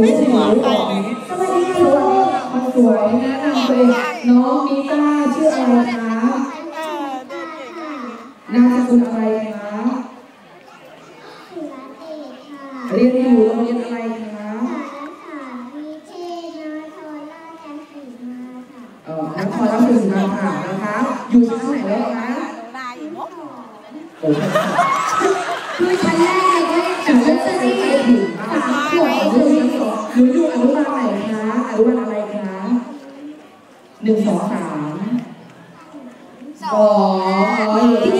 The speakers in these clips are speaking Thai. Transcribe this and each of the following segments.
นูสวยก่อนสวัสดีค่ะสวยแนะนำตัวเองน้องมีต้าชื่ออะไรคะนามสกุลอะไรคะเรียนอยู่โรงเรียนอะไรคะสารสารวิเทศนครราชสีมาค่ะเอ่อนครราชสีมาค่ะนะคะ อยู่ชั้นไหนแล้วคะหนูได้อยู่เนาะโอ้โหคือชั้นแรกเนี่ยก็ฉันจะไม่ไปถึงสามขวบ หรือชั้นสองหนูอยู่อนุบาลไหนคะอนุบาลอะไรคะหนึ่งสองสามสองอ๋ออยู่ที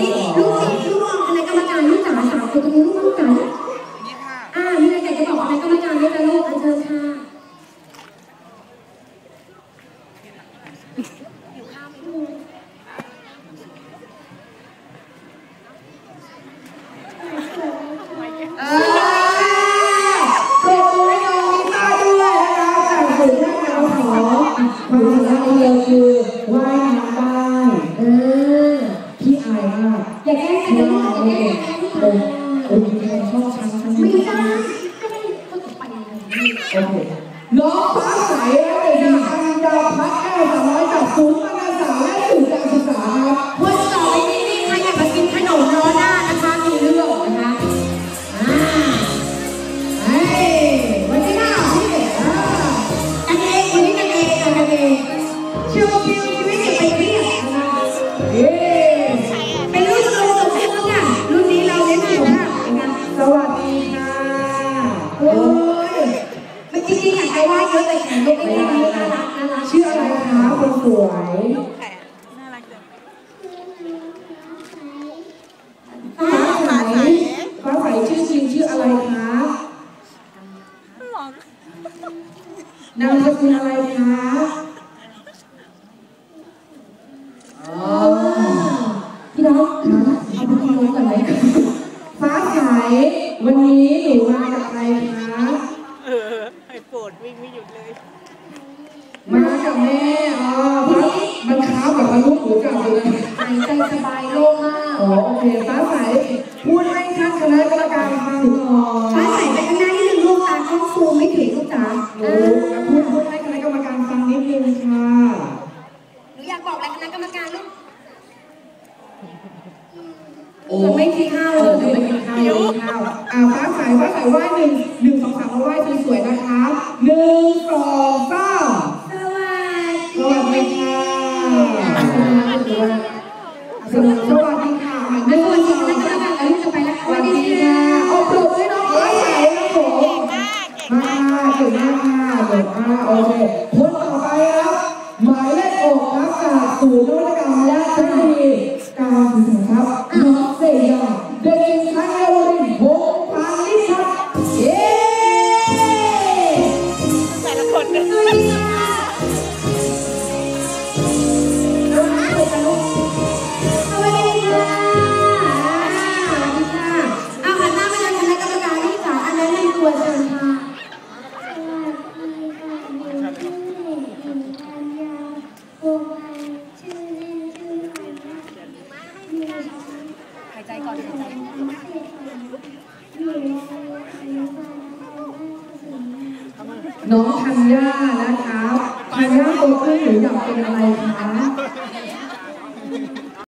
อย่าแกล้งกันนะอย่าแกล้งกันนะลูกโอ้โหมีใครชอบฉันฉันไม่ไม่ได้ได้ก็ไม่ก็ไปเลยโอเคน้องฟ้าใสและเด็กหญิงอันดาพัฒน์แก้วสาวน้อยจากศูนย์พัฒนาสตร์และสื่อกาว อกี้ที่อยากไปไหว้เยอะแต่แขนยกไม่ได้น่ารักน่ารักชื่ออะไรคะคนสวยแขนน่ารักจังฟ้าฟ้าใสฟ้าใสชื่อจริงชื่ออะไรคะหลอกนามสกุลอะไรคะอ๋อพี่น้องเอาพี่น้องก่อนเลยฟ้าใสวันนี้หนูมากับใครคะเออไอ้โปร ดวิ่งไม่หยุดเลยมากับแม่อ๋อฟ้ามันค้าแบบมนุษย์หรือกับอะไรหายใจสบายโล่งมากอ๋อโอเคฟ้าใสพูดให้ท่านคณะกรรมการฟังหน่อยฟ้าใสไปข้างหน้านิดนึงลูกตาเข้าซูมไม่ถึงลูกจ๋าหนูพูดพูดให้คณะกรรมการฟังนิดนึงค่ะหนูอยากบอกอะไรคณะกรรมการลูกโอ้จะไม่ทิ้งข้าวเอเลอยจะไม่กินข้าวไม่กินข้าวอ่าฟ้าใสฟ้าใสไหว้หนึ่งหนึ่งสองสามมาไหว้สวยๆนะคะ ค่ะหนึ่งดีสองคณะกรรมสามการเอ้ยจะไปแล้วสวัสดีค่ะเอาปลุกให้น้องฟ้าใสนะผมมากเก่งมาเก่งมากค่ะเก่งมากโอเคคนต่อไปครับหมายเลขหกครับจากศูนย์นวัตกรรมและเทคโนโลยีายใจก่อนหายใจน้องธัญญานะคะธัญญาโตขึ้นหรืออยากเป็นอะไรคะ